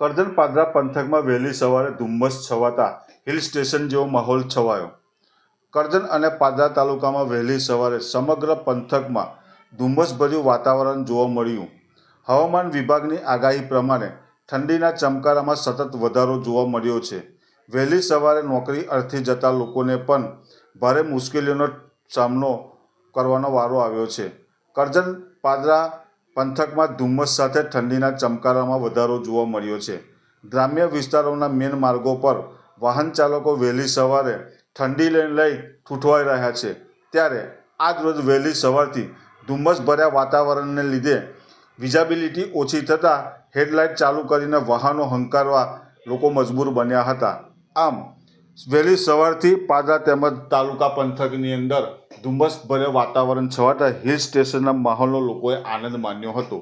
કરજણ પંથકમાં વહેલી સવારે ધુમ્મસ છવાતા હિલ સ્ટેશન જેવો માહોલ છવાયો. કરજણ અને પાદરા તાલુકામાં વહેલી સવારે સમગ્ર પંથકમાં ધુમ્મસભર્યું વાતાવરણ જોવા મળ્યું. હવામાન વિભાગની આગાહી પ્રમાણે ઠંડીના ચમકારામાં સતત વધારો જોવા મળ્યો છે. વહેલી સવારે નોકરી અર્થે જતા લોકોને પણ ભારે મુશ્કેલીઓનો સામનો કરવાનો વારો આવ્યો છે. કરજણ પાદરા પંથકમાં ધુમ્મસ સાથે ઠંડીના ચમકારામાં વધારો જોવા મળ્યો છે. ગ્રામ્ય વિસ્તારોના મેન માર્ગો પર વાહન ચાલકો વહેલી સવારે ઠંડીને લઈ ઠૂંઠવાઈ રહ્યા છે. ત્યારે આજ રોજ વહેલી સવારથી ધુમ્મસ ભર્યા વાતાવરણને લીધે વિઝાબિલિટી ઓછી થતાં હેડલાઇટ ચાલુ કરીને વાહનો હંકારવા લોકો મજબૂર બન્યા હતા. આમ વહેલી સવારથી પાદરા તેમજ તાલુકા પંથકની અંદર ધુમ્મસભર્યા વાતાવરણ છવાતા હિલ સ્ટેશનના માહોલનો લોકોએ આનંદ માન્યો હતો.